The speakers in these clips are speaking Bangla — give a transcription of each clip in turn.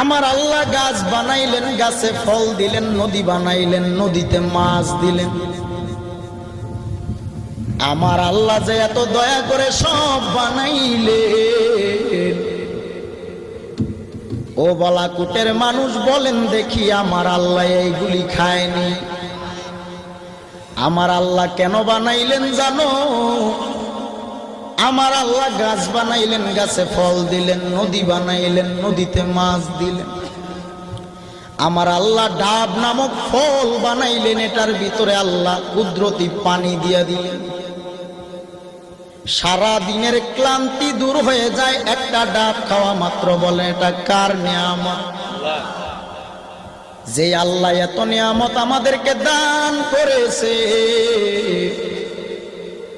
আমার আল্লাহ গাছ বানাইলেন, গাছে ফল দিলেন, নদী বানাইলেন, নদীতে মাছ দিলেন। আমার আল্লাহ যে এত দয়া করে সব বানাইলে ও বলাকুটের মানুষ বলেন, দেখি আমার আল্লাহ এইগুলি খায়নি। আমার আল্লাহ কেন বানাইলেন জানো? আমার আল্লাহ গাছ বানাইলেন, গাছে ফল দিলেন, নদী বানাইলেন, নদীতে মাছ দিলেন। আমার আল্লাহ ডাব নামক ফল বানাইলেন, এটার ভিতরে আল্লাহ কুদরতি পানি দিয়া দিলেন। সারা দিনের ক্লান্তি দূর হয়ে যায়, একটা ডাব খাওয়া মাত্র বলে, এটা কার নিয়ামত? যে আল্লাহ এত নিয়ামত আমাদেরকে দান করেছে।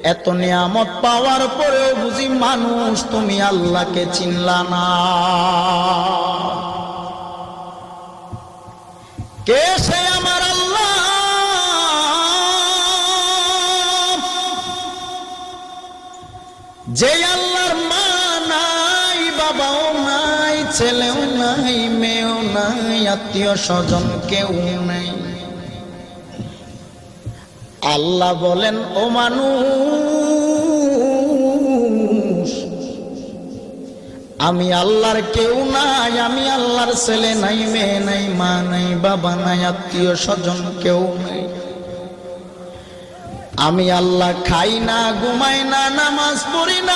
এত নিয়ামত পাওয়ার পরেও বুঝি মানুষ তুমি আল্লাহকে চিনলা না। কে সে আমার আল্লাহ? যে আল্লাহর মা নাই, বাবাও নাই, ছেলেও নাই, মেয়েও নাই, আত্মীয় স্বজন কেউ নাই। আল্লাহ বলেন, ও মানুষ, আমি আল্লাহর কেউ নাই, আমি আল্লাহর ছেলে নাই, মেয়ে নাই, মা নাই, বাবা নাই, আত্মীয় স্বজন কেউ নাই। আমি আল্লাহ খাই না, ঘুমাই না, নামাজ পড়ি না